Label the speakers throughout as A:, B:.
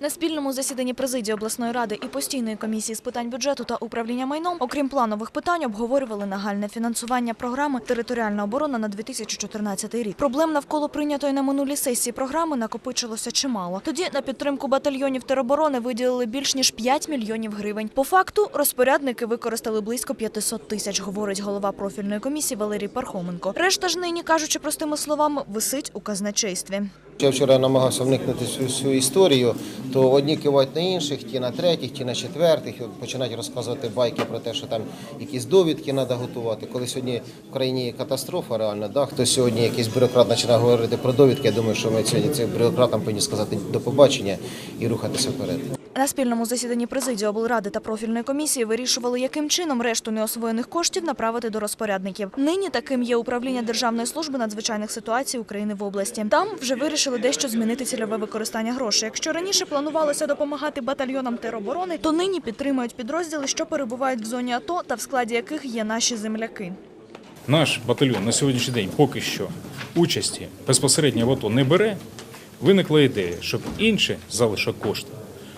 A: На спільному засіданні президії обласної ради і постійної комісії з питань бюджету та управління майном, окрім планових питань, обговорювали нагальне фінансування програми Територіальна оборона на 2014 рік. Проблем навколо прийнятої на минулій сесії програми накопичилося чимало. Тоді на підтримку батальйонів тероборони виділили більш ніж 5 мільйонів гривень. По факту розпорядники використали близько 500 тисяч, говорить голова профільної комісії Валерій Пархоменко. Решта ж нині, кажучи простими словами, висить у казначействі.
B: Я вчора намагався вникнути в цю всю історію, то одні кивають на інших, ті на третіх, ті на четвертих, починають розказувати байки про те, що там якісь довідки треба готувати. Коли сьогодні в країні катастрофа реальна, да, хто сьогодні якийсь бюрократ починає говорити про довідки, я думаю, що ми сьогодні цим бюрократам повинні сказати до побачення і рухатися вперед.
A: На спільному засіданні президії облради та профільної комісії вирішували, яким чином решту неосвоєних коштів направити до розпорядників. Нині таким є управління Державної служби надзвичайних ситуацій України в області. Там вже вирішили дещо змінити цільове використання грошей. Якщо раніше планувалося допомагати батальйонам тероборони, то нині підтримують підрозділи, що перебувають в зоні АТО та в складі яких є наші земляки.
C: Наш батальйон на сьогоднішній день поки що участі безпосередньо в АТО не бере. Виникла ідея, щоб інші залишок коштів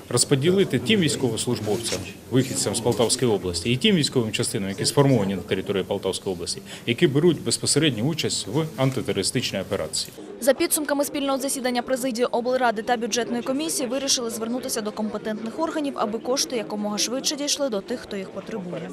C: розподілити тим військовослужбовцям, вихідцям з Полтавської області, і тим військовим частинам, які сформовані на території Полтавської області, які беруть безпосередню участь в антитерористичній операції.
A: За підсумками спільного засідання президії облради та бюджетної комісії вирішили звернутися до компетентних органів, аби кошти якомога швидше дійшли до тих, хто їх потребує.